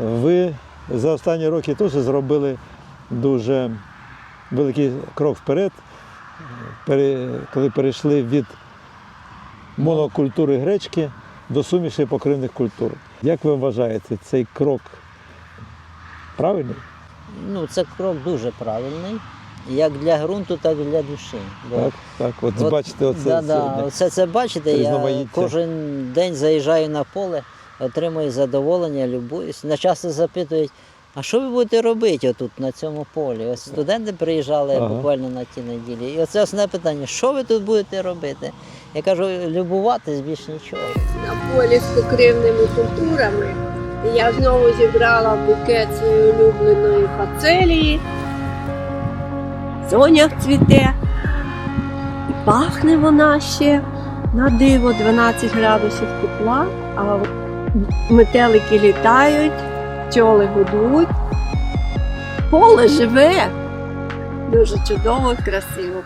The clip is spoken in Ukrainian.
Ви за останні роки теж зробили дуже великий крок вперед, коли перейшли від монокультури гречки до суміші покривних культур. Як ви вважаєте, цей крок правильний? Ну, це крок дуже правильний. Як для ґрунту, так і для душі. Так, так. От, От, бачите, оце да, да. сьогодні. Оце це бачите, я кожен день заїжджаю на поле, отримую задоволення, любуюсь. На часто запитують, а що ви будете робити отут на цьому полі? Ось студенти приїжджали Ага. буквально на ті неділі. І оце основне питання, що ви тут будете робити? Я кажу, любуватись більш нічого. на полі з покривними культурами. Я знову зібрала букет своєї улюбленої фацелії. Сонях цвіте. І пахне вона ще на диво 12 градусів тепла, а метелики літають, пчоли гудуть. Поле живе. Дуже чудово, красиво.